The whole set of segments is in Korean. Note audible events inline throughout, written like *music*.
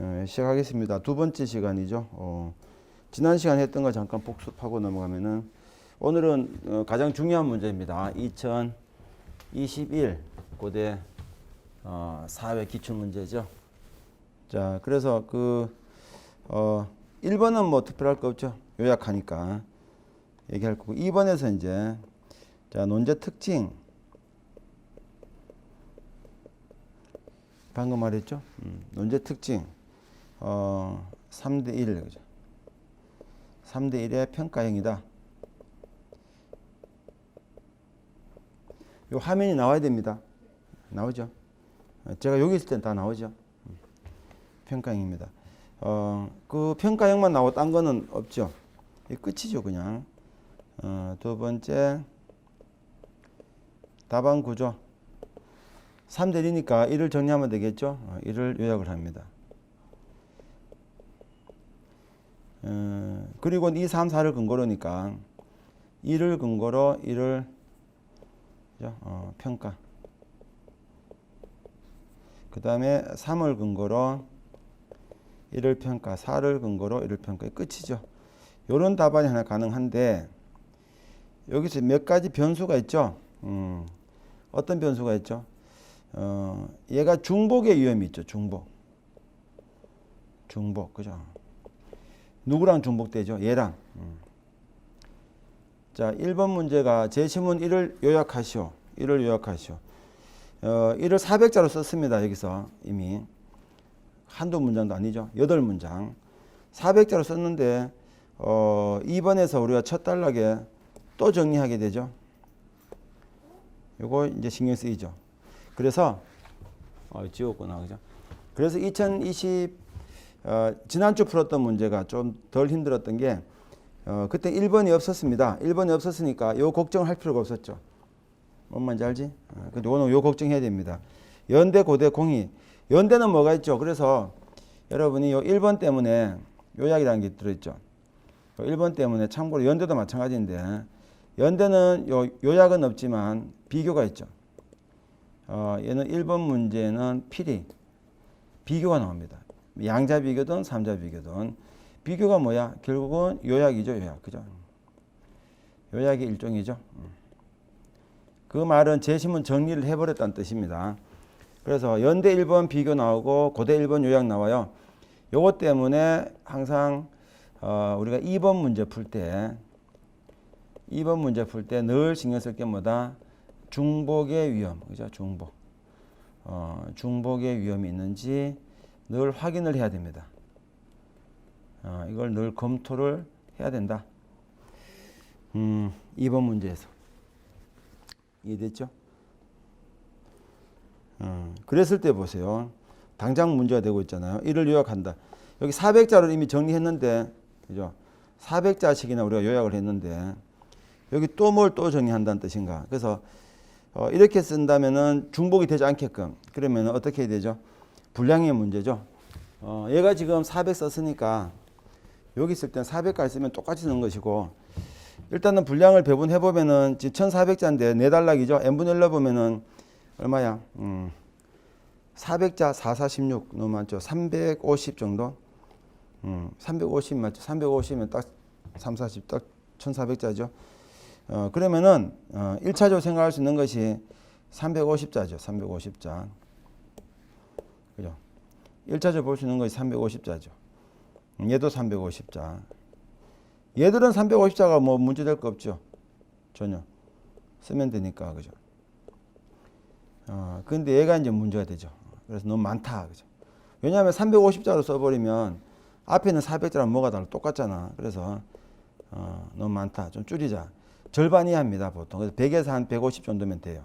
예, 시작하겠습니다. 두 번째 시간이죠. 어, 지난 시간 했던 거 잠깐 복습하고 넘어가면은 오늘은 어, 가장 중요한 문제입니다. 2021 고대 어, 사회 기출 문제죠. 자, 그래서 그 어, 1번은 뭐 특별할 거 없죠. 요약하니까 얘기할 거고 2번에서 이제 자, 논제 특징 방금 말했죠. 음, 논제 특징 어, 3대 1 그죠. 3대 1의 평가형이다. 요 화면이 나와야 됩니다. 나오죠. 어, 제가 여기 있을 땐 다 나오죠. 음, 평가형입니다. 어, 그 평가형만 나오고 딴 거는 없죠. 이 끝이죠, 그냥. 어, 두 번째 답안 구조. 3대 1이니까 1을 정리하면 되겠죠. 어, 1을 요약을 합니다. 어, 그리고 2, 3, 4를 근거로니까 1을 근거로 1을 그죠? 어, 평가. 그 다음에 3을 근거로 1을 평가, 4를 근거로 1을 평가. 끝이죠. 요런 답안이 하나 가능한데 여기서 몇 가지 변수가 있죠. 음, 어떤 변수가 있죠? 어, 얘가 중복의 위험이 있죠. 중복. 중복. 그죠? 누구랑 중복되죠? 얘랑. 음. 자, 1번 문제가 제시문 1을 요약하시오. 1을 요약하시오. 어, 1을 400자로 썼습니다. 여기서 이미. 한두 문장도 아니죠. 8문장. 400자로 썼는데 어, 2번에서 우리가 첫 단락에 또 정리하게 되죠. 요거 이제 신경 쓰이죠. 그래서 어, 지웠구나 그죠? 그래서 2020 어, 지난주 풀었던 문제가 좀 덜 힘들었던 게 어, 그때 1번이 없었습니다. 1번이 없었으니까 요 걱정을 할 필요가 없었죠. 뭔 말인지 알지? 어, 근데 오늘 요 걱정해야 됩니다. 연대, 고대, 공이. 연대는 뭐가 있죠? 그래서 여러분이 요 1번 때문에 요약이라는 게 들어있죠. 요 1번 때문에 참고로 연대도 마찬가지인데 연대는 요, 요약은 없지만 비교가 있죠. 어, 얘는 1번 문제는 필히 비교가 나옵니다. 양자 비교든 삼자 비교든 비교가 뭐야? 결국은 요약이죠, 요약. 그죠? 요약의 일종이죠. 그 말은 제시문 정리를 해버렸다는 뜻입니다. 그래서 연대 1번 비교 나오고 고대 1번 요약 나와요. 요것 때문에 항상 어, 우리가 2번 문제 풀 때 2번 문제 풀 때 늘 신경 쓸 게 뭐다? 중복의 위험, 그죠? 중복. 어, 중복의 위험이 있는지 늘 확인을 해야 됩니다. 어, 이걸 늘 검토를 해야 된다. 음, 2번 문제에서. 이해됐죠? 어, 그랬을 때 보세요. 당장 문제가 되고 있잖아요. 이를 요약한다. 여기 400자를 이미 정리했는데, 그죠? 400자씩이나 우리가 요약을 했는데, 여기 또 뭘 또 정리한다는 뜻인가? 그래서 어, 이렇게 쓴다면은 중복이 되지 않게끔 그러면 어떻게 되죠? 분량의 문제죠. 어, 얘가 지금 400 썼으니까 여기 있을 땐 400까지 쓰면 똑같이 쓰는 것이고 일단은 분량을 배분해 보면은 지금 1400자인데 네 단락이죠. n분의 1로 보면은 얼마야? 음, 400자 4, 4, 16 너무 많죠. 350 정도. 음, 350 맞죠? 350이면 딱 3, 40, 딱 1400자죠. 어, 그러면은 어, 1차적으로 생각할 수 있는 것이 350자죠. 350자. 그죠? 1차적으로 볼수 있는 것이 350자죠. 얘도 350자. 얘들은 350자가 뭐 문제 될 거 없죠. 전혀. 쓰면 되니까. 그죠? 어, 근데 얘가 이제 문제가 되죠. 그래서 너무 많다. 그죠? 왜냐하면 350자로 써버리면 앞에는 400자랑 뭐가 달라 똑같잖아. 그래서 어, 너무 많다. 좀 줄이자. 절반 이하입니다, 보통. 그래서 100에서 한 150 정도면 돼요.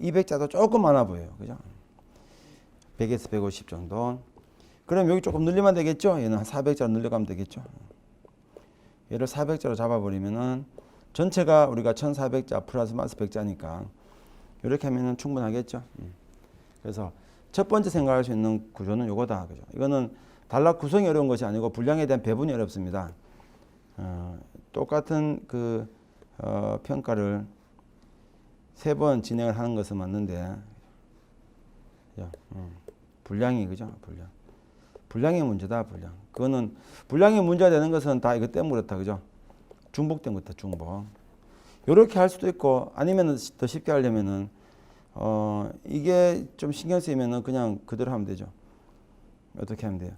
200자도 조금 많아 보여요. 그죠? 100에서 150 정도. 그럼 여기 조금 늘리면 되겠죠? 얘는 한 400자로 늘려가면 되겠죠? 얘를 400자로 잡아버리면은 전체가 우리가 1400자 플러스 마스 100자니까 이렇게 하면은 충분하겠죠? 음. 그래서 첫 번째 생각할 수 있는 구조는 요거다. 그죠? 이거는 단락 구성이 어려운 것이 아니고 분량에 대한 배분이 어렵습니다. 어, 똑같은 그 어, 평가를 세 번 진행을 하는 것은 맞는데? 음, 분량이 그죠? 분량. 분량의 문제다 분량. 그거는 분량의 문제가 되는 것은 다 이것 때문에 그렇다 그죠? 중복된 것다 중복. 요렇게 할 수도 있고 아니면은 더 쉽게 하려면은 어 이게 좀 신경 쓰이면은 그냥 그대로 하면 되죠. 어떻게 하면 돼요?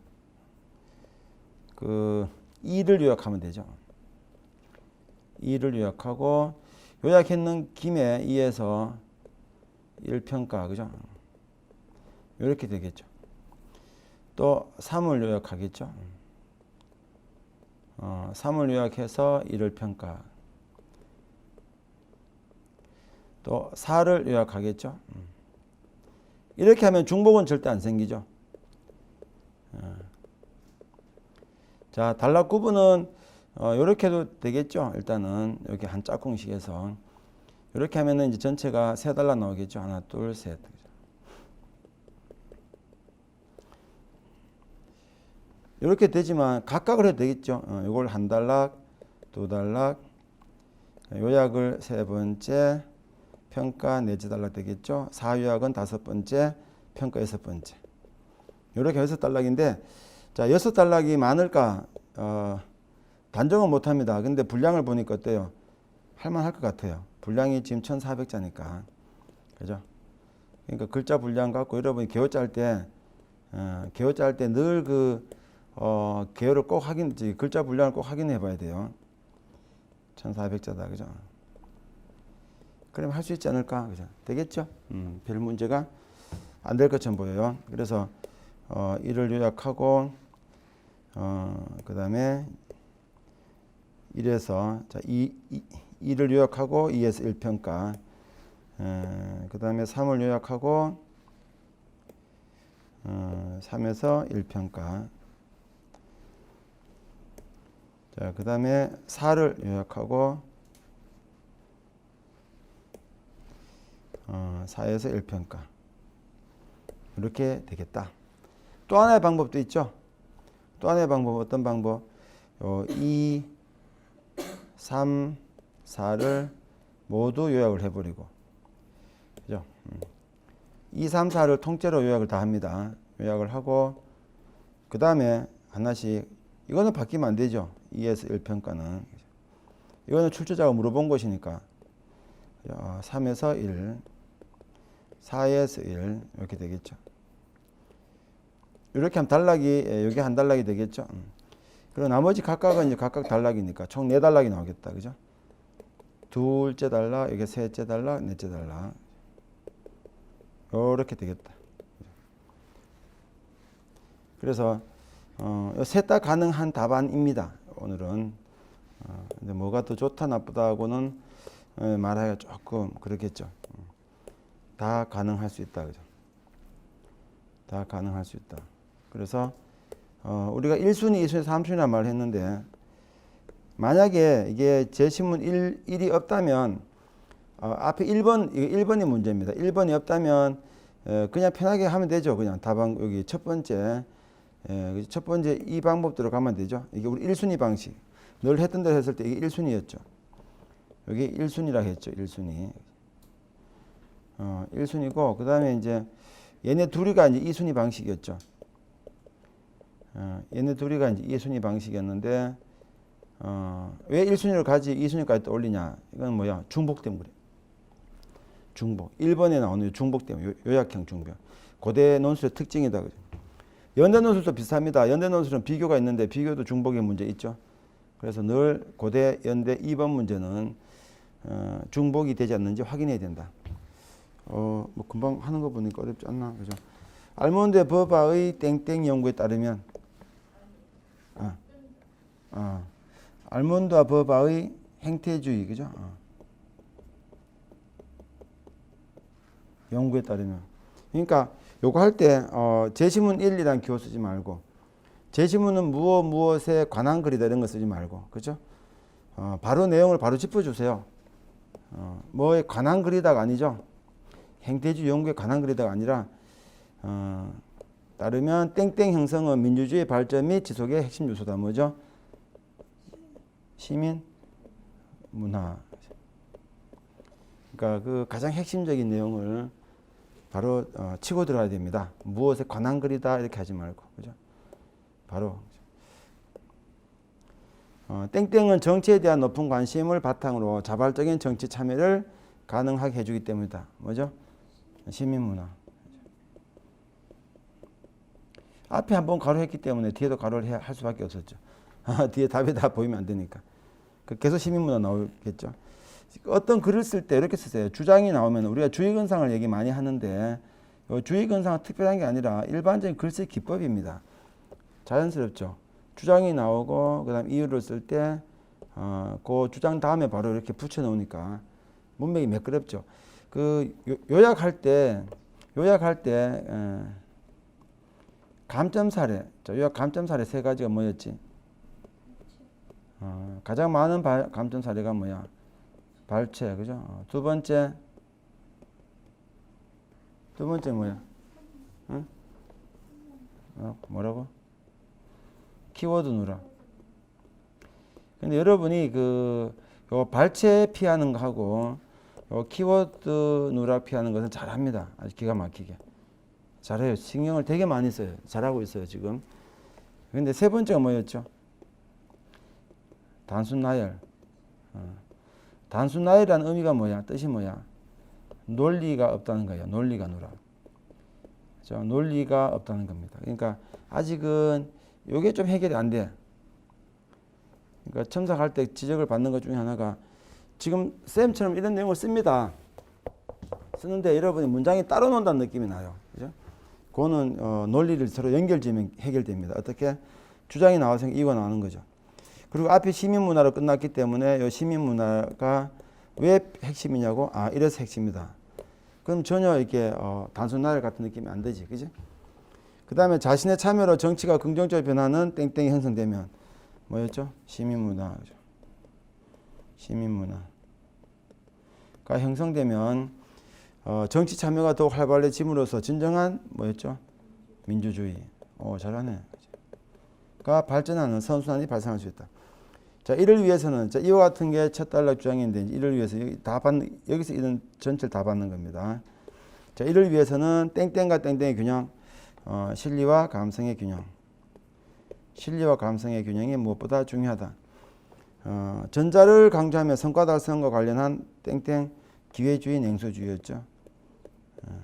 그 2를 요약하면 되죠. 2를 요약하고 요약했는 김에 2에서 1평가 그죠? 이렇게 되겠죠. 또 3을 요약하겠죠. 어, 3을 요약해서 1을 평가. 또 4를 요약하겠죠. 음. 이렇게 하면 중복은 절대 안 생기죠. 어. 자, 단락 구분은 어, 이렇게 해도 되겠죠. 일단은 이렇게 한 짝꿍식에서 이렇게 하면은 이제 전체가 세 달락 나오겠죠. 하나, 둘, 셋. 이렇게 되지만 각각을 해도 되겠죠. 어, 이걸 한 달락, 두 달락, 요약을 세 번째, 평가 네지 달락 되겠죠. 사요약은 다섯 번째, 평가 여섯 번째. 이렇게 여섯 달락인데, 자 여섯 달락이 많을까? 어, 단정은 못합니다. 근데 분량을 보니까 어때요? 할만할 것 같아요. 분량이 지금 1,400자니까. 그죠? 그러니까 글자 분량 갖고 여러분이 개요 짤때 어, 개요 짤때늘 그 어, 개요를 꼭 확인, 지 글자 분량을 꼭 확인해 봐야 돼요. 1,400자다. 그죠? 그럼 할 수 있지 않을까? 그죠? 되겠죠? 음, 별 문제가 안 될 것처럼 보여요. 그래서 어, 이를 요약하고 어, 그 다음에 1에서 자, 2, 2, 를 요약하고 2에서 1평가 그 다음에 3을 요약하고 어, 3에서 1평가 자, 그 다음에 4를 요약하고 어, 4에서 1평가 이렇게 되겠다. 또 하나의 방법도 있죠. 또 하나의 방법 어떤 방법? 어, 2, 3, 4를 모두 요약을 해버리고 그죠? 2, 3, 4를 통째로 요약을 다 합니다. 요약을 하고 그 다음에 하나씩 이거는 바뀌면 안 되죠. 2에서 1평가는 이거는 출제자가 물어본 것이니까 3에서 1, 4에서 1 이렇게 되겠죠. 이렇게 하면 단락이 여기 한 단락이 되겠죠. 음. 그리고 나머지 각각은 이제 각각 단락이니까 총 네 단락이 나오겠다. 그죠? 둘째 단락, 이게 셋째 단락, 넷째 단락. 이렇게 되겠다. 그래서 어, 셋다 가능한 답안입니다. 오늘은 어, 근데 뭐가 더 좋다 나쁘다고는 어, 말하기가 조금 그렇겠죠. 음. 다 가능할 수 있다, 그죠? 다 가능할 수 있다. 그래서 어, 우리가 1순위, 2순위, 3순위란 말을 했는데 만약에 이게 제시문 1, 1이 없다면 어, 앞에 1번, 이거 1번이 문제입니다. 1번이 없다면 에, 그냥 편하게 하면 되죠. 그냥 답안 여기 첫 번째 에, 첫 번째 이 방법대로 가면 되죠. 이게 우리 1순위 방식. 늘 했던 대로 했을 때 이게 1순위였죠. 여기 1순위라 했죠. 1순위. 어, 1순위고 그다음에 이제 얘네 둘이가 이제 2순위 방식이었죠. 어, 얘네 둘이가 이제 2순위 방식이었는데 어, 왜 1순위를 가지 2순위까지 올리냐? 이건 뭐야? 중복 때문에. 중복. 1번에 나오는 중복 때문에 요약형 중복. 고대 논술의 특징이다. 그죠? 연대 논술도 비슷합니다. 연대 논술은 비교가 있는데 비교도 중복의 문제 있죠. 그래서 늘 고대 연대 2번 문제는 어, 중복이 되지 않는지 확인해야 된다. 어, 뭐 금방 하는 거 보니까 어렵지 않나, 그죠? 알몬드 버바의 땡땡 연구에 따르면, 어, 어, 알몬드와 버바의 행태주의, 그죠? 어. 연구에 따르면. 그러니까 요거 할 때 어, 제시문 1, 2란 기호 쓰지 말고 제시문은 무엇 무엇에 관한 글이다 이런 거 쓰지 말고 그죠? 어, 바로 내용을 바로 짚어주세요. 어, 뭐에 관한 글이다가 아니죠. 행태주 연구에 관한 글이다가 아니라 어, 따르면 땡땡 형성은 민주주의 발전 및 지속의 핵심 요소다. 뭐죠? 시민 문화. 그러니까 그 가장 핵심적인 내용을 바로 어, 치고 들어야 됩니다. 무엇에 관한 글이다 이렇게 하지 말고 그죠? 바로 어, 땡땡은 정치에 대한 높은 관심을 바탕으로 자발적인 정치 참여를 가능하게 해주기 때문이다. 뭐죠? 시민문화. 앞에 한번 가로했기 때문에 뒤에도 가로를 해야 할 수밖에 없었죠. *laughs* 뒤에 답이 다 보이면 안 되니까. 그 계속 시민문화 나오겠죠. 어떤 글을 쓸 때 이렇게 쓰세요. 주장이 나오면 우리가 주의근상을 얘기 많이 하는데 이 주의근상은 특별한 게 아니라 일반적인 글쓰기 기법입니다. 자연스럽죠. 주장이 나오고 그다음 이유를 쓸때 어, 그 주장 다음에 바로 이렇게 붙여 놓으니까 문맥이 매끄럽죠. 그 요- 요약할 때 요약할 때 에, 감점 사례, 자, 요약 감점 사례 세 가지가 뭐였지? 어, 가장 많은 발, 감점 사례가 뭐야? 발췌, 그죠? 어, 두 번째, 두 번째 뭐야? 응? 어, 뭐라고? 키워드 누락. 근데 여러분이 그, 요 발췌 피하는 거하고 요 키워드 누락 피하는 것은 잘합니다. 아주 기가 막히게. 잘해요. 신경을 되게 많이 써요. 잘하고 있어요, 지금. 근데 세 번째가 뭐였죠? 단순 나열. 어. 단순 나열이라는 의미가 뭐야? 뜻이 뭐야? 논리가 없다는 거예요. 논리가 누락. 그죠? 논리가 없다는 겁니다. 그러니까 아직은 이게 좀 해결이 안 돼. 그러니까 첨삭할 때 지적을 받는 것 중에 하나가 지금 쌤처럼 이런 내용을 씁니다. 쓰는데 여러분이 문장이 따로 논다는 느낌이 나요. 그죠? 그거는 어, 논리를 서로 연결지으면 해결됩니다. 어떻게? 주장이 나와서 이유가 나오는 거죠. 그리고 앞에 시민문화로 끝났기 때문에 이 시민문화가 왜 핵심이냐고? 아, 이래서 핵심이다. 그럼 전혀 이렇게 어, 단순 나열 같은 느낌이 안 되지. 그지? 그 다음에 자신의 참여로 정치가 긍정적으로 변하는 땡땡이 형성되면 뭐였죠? 시민문화. 시민문화가 형성되면 어, 정치 참여가 더욱 활발해짐으로써 진정한 뭐였죠? 민주주의. 오, 잘하네. 가 발전하는 선순환이 발생할 수 있다. 자, 이를 위해서는 자, 이와 같은 게 첫 단락 주장인데 이를 위해서 여기 다 받는 여기서 이런 전체를 다 받는 겁니다. 자, 이를 위해서는 땡땡과 땡땡의 균형, 어, 실리와 감성의 균형. 실리와 감성의 균형이 무엇보다 중요하다. 어, 전자를 강조하며 성과 달성과 관련한 땡땡 기회주의 냉소주의였죠. 어,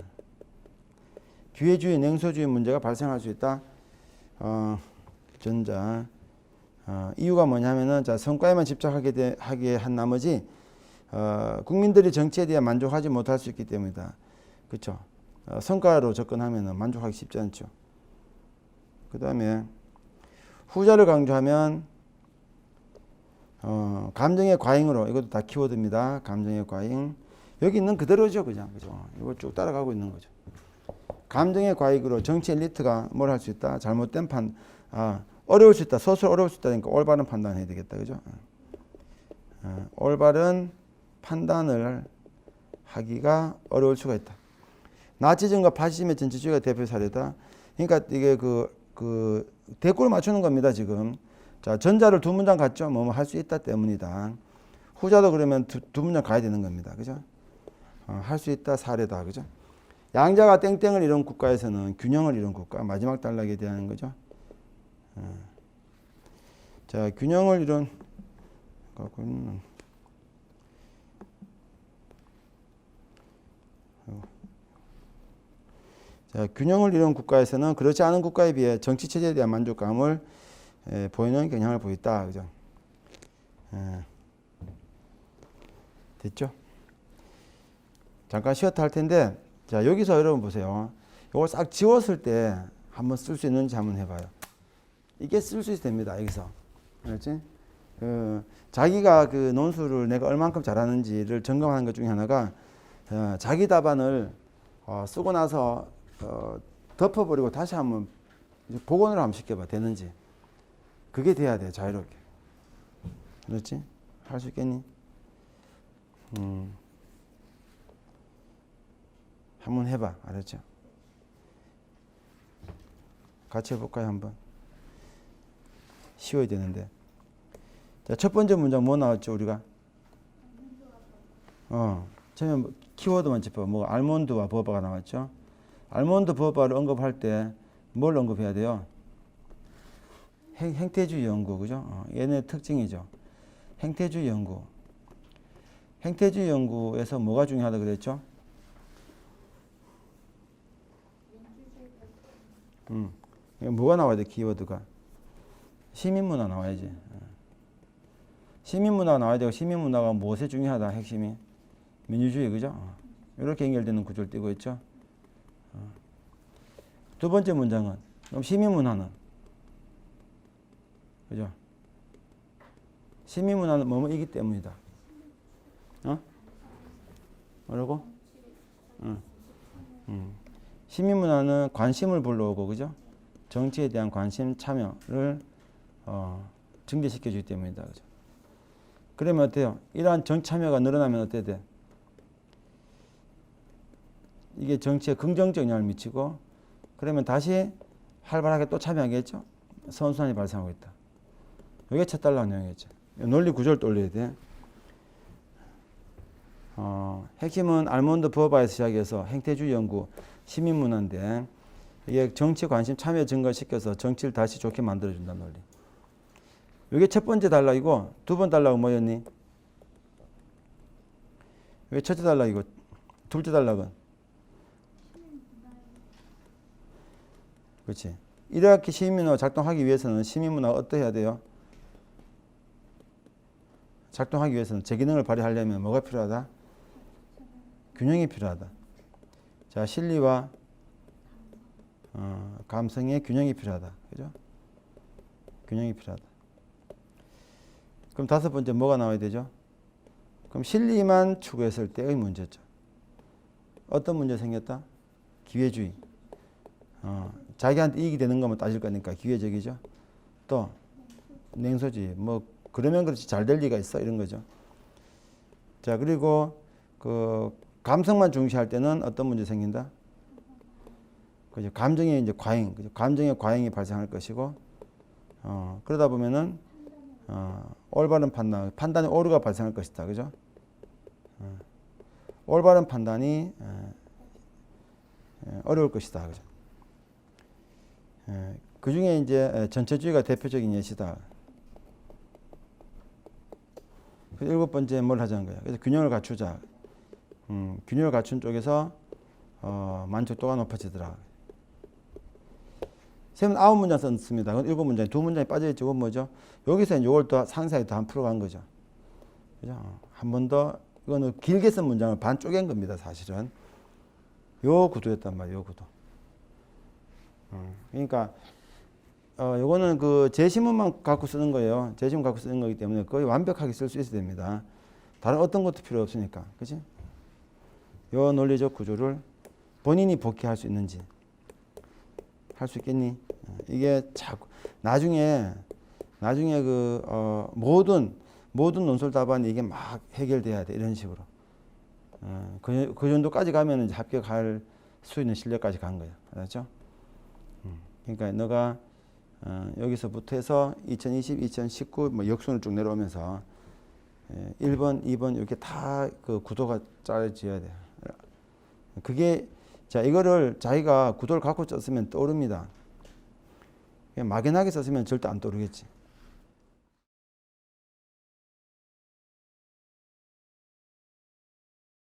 기회주의 냉소주의 문제가 발생할 수 있다. 어, 전자 어, 이유가 뭐냐면은 자 성과에만 집착하게 되, 하게 한 나머지 어, 국민들이 정치에 대해 만족하지 못할 수 있기 때문이다. 그렇죠? 어, 성과로 접근하면은 만족하기 쉽지 않죠. 그 다음에 후자를 강조하면 어, 감정의 과잉으로 이것도 다 키워드입니다. 감정의 과잉 여기 있는 그대로죠, 그냥 그죠? 이거 쭉 따라가고 있는 거죠. 감정의 과잉으로 정치 엘리트가 뭘 할 수 있다? 잘못된 판, 아 어려울 수 있다. 소설 어려울 수 있다니까 올바른 판단해야 되겠다, 그죠? 어, 올바른 판단을 하기가 어려울 수가 있다. 나치즘과 파시즘의 전체주의가 대표 사례다. 그러니까 이게 그, 그, 대꾸를 맞추는 겁니다, 지금. 자, 전자를 두 문장 갖죠? 뭐할 수 있다 때문이다. 후자도 그러면 두, 두 문장 가야 되는 겁니다. 그죠? 어, 할수 있다, 사례다. 그죠? 양자가 땡땡을 이룬 국가에서는 균형을 이룬 국가. 마지막 단락에 대한 거죠. 어. 자, 균형을 이룬, 갖고는 자, 균형을 이룬 국가에서는 그렇지 않은 국가에 비해 정치 체제에 대한 만족감을 에, 보이는 경향을 보였다. 그죠? 에, 됐죠? 잠깐 쉬었다 할 텐데, 자, 여기서 여러분 보세요. 이걸 싹 지웠을 때 한번 쓸 수 있는지 한번 해봐요. 이게 쓸수 있습니다. 여기서. 그렇지? 그, 자기가 그 논술을 내가 얼만큼 잘하는지를 점검하는 것 중에 하나가 어, 자기 답안을 어, 쓰고 나서 어, 덮어버리고 다시 한번 복원을 한번 시켜봐 되는지 그게 돼야 돼 자유롭게 그렇지 할 수 있겠니 음. 한번 해봐 알았죠 같이 해볼까요 한번 쉬워야 되는데 자 첫 번째 문장 뭐 나왔죠 우리가 어 처음에 뭐 키워드만 짚어 뭐 알몬드와 버버가 나왔죠 알몬드 버버를 언급할 때 뭘 언급해야 돼요? 행, 행태주의 연구 그죠? 어, 얘네 특징이죠. 행태주의 연구. 행태주의 연구에서 뭐가 중요하다 그랬죠? 음, 뭐가 나와야 돼 키워드가 시민문화 나와야지. 어. 시민문화 나와야 되고 시민문화가 무엇에 중요하다 핵심이 민주주의 그죠? 어. 이렇게 연결되는 구조를 띄고 있죠. 어. 두 번째 문장은 그럼 시민문화는 그죠? 시민문화는 뭐뭐이기 때문이다. 어? 뭐라고? 응. 음. 시민문화는 관심을 불러오고 그죠? 정치에 대한 관심 참여를 어, 증대시켜 주기 때문이다. 그죠? 그러면 어때요? 이러한 정치 참여가 늘어나면 어때 돼? 이게 정치에 긍정적 영향을 미치고 그러면 다시 활발하게 또 참여하겠죠? 선순환이 발생하고 있다. 이게 첫 달러 내용이겠죠. 논리 구조를 떠올려야 돼. 어, 핵심은 알몬드 버바에서 시작해서 행태주의 연구, 시민문화인데 이게 정치 관심 참여 증가시켜서 정치를 다시 좋게 만들어준다 논리. 이게 첫 번째 단락이고 두번 단락은 뭐였니? 이게 첫째 단락이고 둘째 단락은 그렇지. 이렇게 시민문화가 작동하기 위해서는 시민문화가 어떠해야 돼요? 작동하기 위해서는 제 기능을 발휘하려면 뭐가 필요하다? 균형이 필요하다. 자, 실리와 어, 감성의 균형이 필요하다. 그죠? 균형이 필요하다. 그럼 다섯 번째 뭐가 나와야 되죠? 그럼 실리만 추구했을 때의 문제죠. 어떤 문제 생겼다? 기회주의. 어, 자기한테 이익이 되는 것만 따질 거니까 기회적이죠. 또 냉소주의. 뭐 그러면 그렇지 잘 될 리가 있어 이런 거죠. 자 그리고 그 감성만 중시할 때는 어떤 문제 생긴다? 그죠. 감정의 이제 과잉, 그죠. 감정의 과잉이 발생할 것이고, 어, 그러다 보면은, 어, 올바른 판단, 판단의 오류가 발생할 것이다. 그죠. 어, 올바른 판단이, 에, 에, 어려울 것이다. 그죠. 에, 그 중에 이제 전체주의가 대표적인 예시다. 그 일곱 번째 뭘 하자는 거야. 그래서 균형을 갖추자. 음, 균형을 갖춘 쪽에서 어, 만족도가 높아지더라. 쌤은 아홉 문장 썼습니다. 일곱 문장, 두 문장이 빠져있죠. 그건 뭐죠? 여기서 이걸 또 상세하게 더한 풀어간 거죠. 그죠? 한 번 더, 이거는 길게 쓴 문장을 반 쪼갠 겁니다. 사실은. 요 구도였단 말이에요. 요 구도. 음, 그러니까, 어, 요거는 그 제시문만 갖고 쓰는 거예요. 제시문 갖고 쓰는 거기 때문에 거의 완벽하게 쓸 수 있어야 됩니다. 다른 어떤 것도 필요 없으니까. 그지? 요 논리적 구조를 본인이 복귀할 수 있는지 할 수 있겠니? 어, 이게 자꾸 나중에 나중에 그 어, 모든 모든 논술 답안이 이게 막 해결돼야 돼 이런 식으로 어, 그, 그 정도까지 가면 이제 합격할 수 있는 실력까지 간 거야, 알았죠? 음, 그러니까 너가 어, 여기서부터 해서 2020, 2019 뭐 역순을 쭉 내려오면서 예, 1번, 2번 이렇게 다 그 구도가 짜여져야 돼. 그게 자 이거를 자기가 구도를 갖고 썼으면 떠오릅니다. 막연하게 썼으면 절대 안 떠오르겠지.